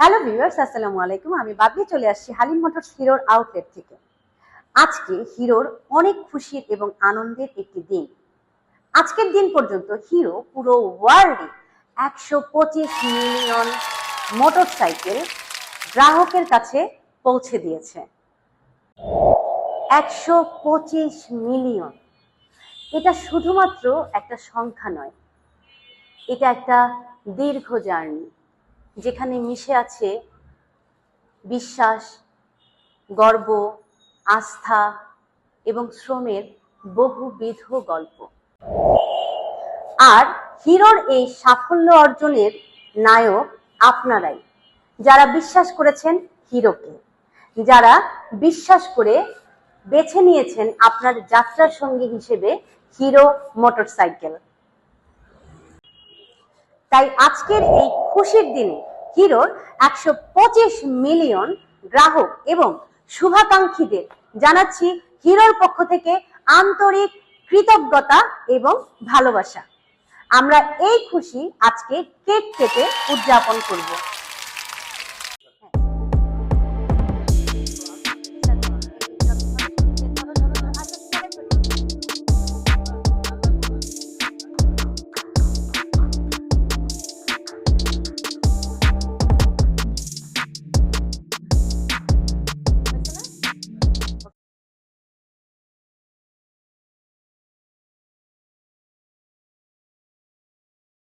Hello viewers আসসালামু আলাইকুম। আমি বাদলি চলে আসছি হালিম মোটরস হিরোর আউটলেট থেকে। আজকে হিরোর অনেক খুশির এবং আনন্দের একটি দিন। আজকের দিন পর্যন্ত হিরো পুরো ওয়ার্ল্ডে একশো পঁচিশ মিলিয়ন মোটরসাইকেল গ্রাহকের কাছে পৌঁছে দিয়েছে। একশো পঁচিশ মিলিয়ন এটা শুধুমাত্র একটা সংখ্যা নয়, এটা একটা দীর্ঘ জার্নি যেখানে মিশে আছে বিশ্বাস, গর্ব, আস্থা এবং শ্রমের বহুবিধ গল্প। আর হিরোর এই সাফল্য অর্জনের নায়ক আপনারাই, যারা বিশ্বাস করেছেন হিরোকে, যারা বিশ্বাস করে বেছে নিয়েছেন আপনার যাত্রার সঙ্গী হিসেবে হিরো মোটরসাইকেল। তাই আজকের এই খুশির দিনে হিরোর একশো পঁচিশ মিলিয়ন গ্রাহক এবং শুভাকাঙ্ক্ষীদের জানাচ্ছি হিরোর পক্ষ থেকে আন্তরিক কৃতজ্ঞতা এবং ভালোবাসা। আমরা এই খুশি আজকে কেক কেটে উদযাপন করব।